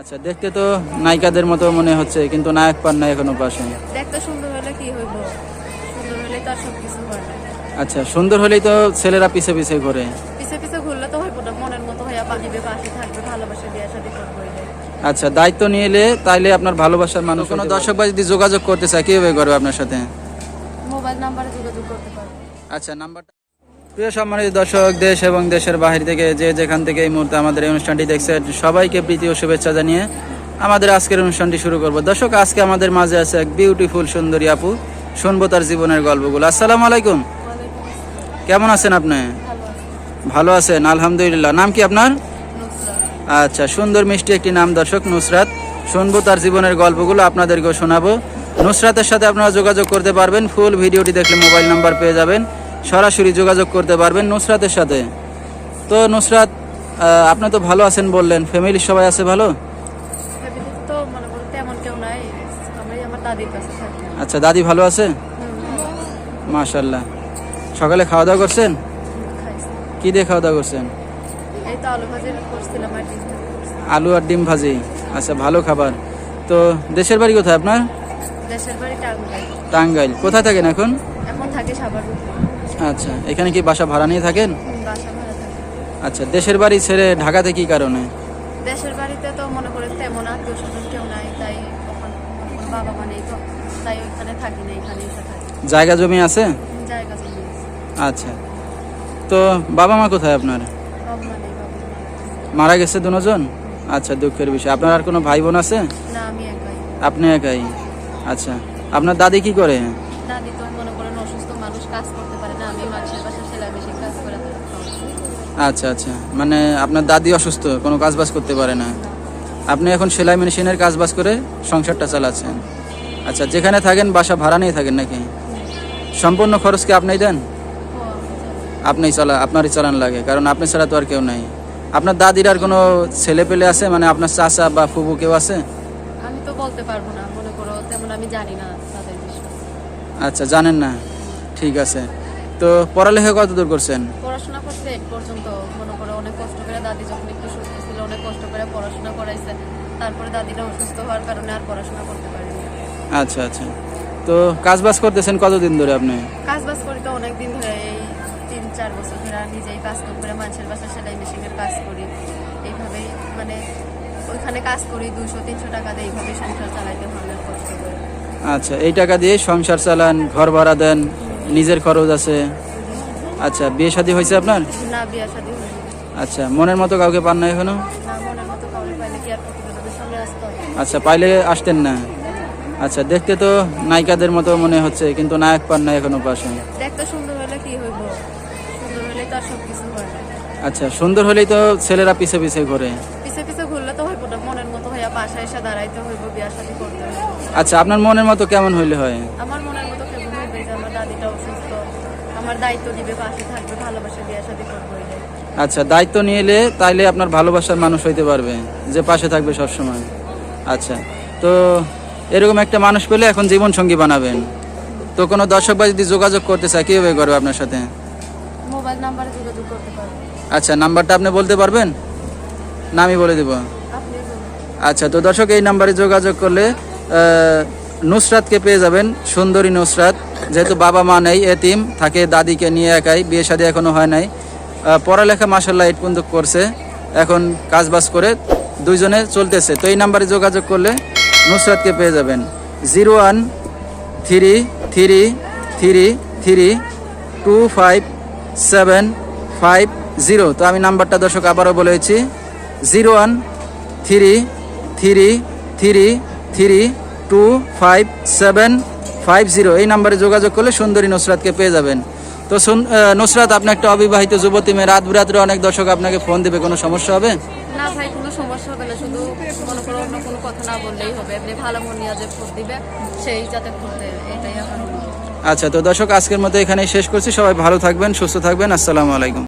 আচ্ছা দেখতে তো নায়িকাদের মতো মনে হচ্ছে কিন্তু নায়ক পান না এখনও পাশে। দেখতে সুন্দর হলে কি হইব? সুন্দর হলে তো সব কিছু হয় আচ্ছা সুন্দর হলেই তো ছেলেরা পিছে পিছে ঘোরে। পিছে পিছে ঘুরলে তো হইব না মনের মতো হইয়া পানিবে পাশে থাকবে ভালোবাসা বিয়ে শাদি করব। আচ্ছা দায়িত্ব নিয়ে এলে তাইলে আপনার ভালোবাসার মানুষ কোনো দর্শক বা যদি যোগাযোগ করতে চায় কীভাবে করবে আপনার সাথে? মোবাইল নাম্বারে যোগাযোগ করতে পারবে। আচ্ছা নাম্বারটা প্রিয় সম্মানিত দর্শক দেশ এবং দেশের বাহির থেকে যে যেখান থেকে এই মুহূর্তে আমাদের এই অনুষ্ঠানটি দেখছে সবাইকে প্রীতি ও শুভেচ্ছা জানিয়ে আমাদের আজকের অনুষ্ঠানটি শুরু করব। দর্শক আজকে আমাদের মাঝে আছে এক বিউটিফুল সুন্দরী আপু। শুনব তার জীবনের গল্পগুলো। আসসালামু আলাইকুম। কেমন আছেন আপনি? ভালো আছেন আলহামদুলিল্লাহ। নাম কি আপনার? আচ্ছা সুন্দর মিষ্টি একটি নাম দর্শক নুসরাত। শুনব তার জীবনের গল্পগুলো আপনাদেরকেও শোনাবো। নুসরাতের সাথে আপনারা যোগাযোগ করতে পারবেন ফুল ভিডিওটি দেখলে মোবাইল নাম্বার পেয়ে যাবেন। সরাসরি যোগাযোগ করতে পারবেন নুসরাতের সাথে। তো নুসরাত আপনি তো ভালো আছেন বললেন। ফ্যামিলির সবাই আছে ভালো? আচ্ছা দাদি ভালো আছে? মাশাল্লাহ সকালে খাওয়া দাওয়া করছেন কি দিয়ে খাওয়া দাওয়া করছেন আলু আর ডিম ভাজি আচ্ছা ভালো খাবার। তো দেশের বাড়ি কোথায় আপনার? দেশের বাড়ি টাঙ্গাইল। কোথায় থাকেন এখন? এখন থাকি আচ্ছা এখানে কি বাসা ভাড়া নিয়ে থাকেন? আচ্ছা দেশের বাড়ি ছেড়ে ঢাকাতে কি কারণে? দেশের বাড়িতে তো মনে করে তেমন আত্মীয় স্বজন কেউ নাই তাই বাবা মা নেই তো তাই ওইখানে থাকি না এখানেই থাকি। জায়গা জমি আছে? জায়গা জমি আছে। আচ্ছা তো বাবা মা কোথায় আপনার? মারা গেছে দুজন? আচ্ছা দুঃখের বিষয়। আপনার আর কোনো ভাই বোন আছে? না আমি একাই। আপনি একাই? আচ্ছা আপনার দাদি কি করে? দাদি তো মনে করেন অসুস্থ মানুষ কাজ করতে পারে না আমি মানুষের বাসায় সেলাই মেশিন কাজ করে আচ্ছা আচ্ছা। মানে আপনার দাদি অসুস্থ কোনো কাজ বাজ করতে পারে না। আপনি এখন সেলাই মেশিনের কাজ বাজ করে সংসারটা চালাচ্ছেন। আচ্ছা যেখানে থাকেন বাসা ভাড়া নিয়ে থাকেন নাকি? সম্পূর্ণ খরচ কি আপনি দেন? আপনিই চালা আপনারই চালান লাগে কারণ আপনি ছাড়া তো আর কেউ নাই। আপনার দাদির আর কোনো ছেলে পেলে আছে? মানে আপনার চাচা বা ফুবু কেউ আছে? আমি তো বলতে পারব না মনে করো তেমন আমি জানি না তাদের বিষয়ে। আচ্ছা জানেন না। ঠিক আছে। তো পড়ালেখা কত দূর করছেন? পড়াশোনা করছে এইট পর্যন্ত। মনে করো অনেক কষ্ট করে দাদি যখন একটু সুস্থ ছিল অনেক কষ্ট করে পড়াশোনা করাইছে। তারপরে দাদিটা অসুস্থ হওয়ার কারণে আর পড়াশোনা করতে পারিনি। আচ্ছা আচ্ছা। তো কাজ বাজ করতেছেন কতদিন ধরে আপনি? কাজ বাজ করি তো অনেক দিন ধরে। এই তিন চার বছর ধরে নিজেই কাজ করে মানুষের বাসায় সেলাই মেশিনের কাজ করি। এইভাবেই মানে ওইখানে কাজ করি দুশো তিনশো টাকা দিয়ে এইভাবেই সংসার চালাইতে হয় অনেক কষ্ট করে। আচ্ছা এই টাকা দিয়ে সংসার চালান ঘর ভাড়া দেন নিজের খরচ আছে। আচ্ছা বিয়ে শাদী হয়েছে আপনার? না বিয়া শাদী আচ্ছা মনের মতো কাউকে পান না এখনও আচ্ছা পাইলে আসতেন না। আচ্ছা দেখতে তো নায়িকাদের মতো মনে হচ্ছে কিন্তু নায়ক পান না এখনও পাশে। দেখতে সুন্দর হলে কি হইব? সুন্দর হলে তো সব কিছু হয় আচ্ছা সুন্দর হলেই তো ছেলেরা পিছে পিছে ঘোরে। পিছে পিছে ঘুরলে তো হইব না মনের মতো হইয়া বাসায় এসে দাঁড়াইতে হইব বিয়া শাদী করতে আচ্ছা আপনার মনের মতো কেমন হইলে হয়? আমার মনের মতো কেমন হইবে যে আমার দাদিটা অসুস্থ আমার দায়িত্ব দিবে পাশে থাকবে ভালোবাসা বিয়া করব আচ্ছা দায়িত্ব নিয়ে এলে তাইলে আপনার ভালোবাসার মানুষ হইতে পারবে যে পাশে থাকবে সব সময় আচ্ছা তো এরকম একটা মানুষ পেলে এখন জীবন সঙ্গী বানাবেন। তো কোনো দর্শক বা যদি যোগাযোগ করতে চায় কীভাবে করবে আপনার সাথে? মোবাইল নাম্বারে যোগাযোগ করতে পারবে। আচ্ছা নাম্বারটা আপনি বলতে পারবেন? না আমি বলে দেবো। আপনি আচ্ছা তো দর্শক এই নাম্বারে যোগাযোগ করলে নুসরাতকে পেয়ে যাবেন সুন্দরী নুসরাত। যেহেতু বাবা মা নেই, এতিম, থাকে দাদিকে নিয়ে একাই, বিয়ে শাদী এখনও হয় নাই। পড়ালেখা মাসাল্লাহ এইট পর্যন্ত করছে। এখন কাজ বাজ করে দুইজনে চলতেছে। তো এই নাম্বারে যোগাযোগ করলে নুসরাতকে পেয়ে যাবেন। Zero one three three three three two five seven five zero. তো আমি নাম্বারটা দর্শক আবারও বলেছি zero one three three three three two five seven five zero এই নাম্বারে যোগাযোগ করলে সুন্দরী নুসরাতকে পেয়ে যাবেন। তো নুসরাত আপনি একটা অবিবাহিত যুবতী মেয়ে রাত বিরাত্রে অনেক দর্শক আপনাকে ফোন দেবে কোনো সমস্যা হবে? না ভাই কোনো সমস্যা হবে না শুধু মনে করো অন্য কোনো কথা না বললেই হবে আপনি ভালো মন নিয়ে যে ভোট দিবে সেই যাতে ভোট দেয় এটাই আমার। আচ্ছা তো দর্শক আজকের মতো এখানেই শেষ করছি। সবাই ভালো থাকবেন সুস্থ থাকবেন। আসসালামু আলাইকুম।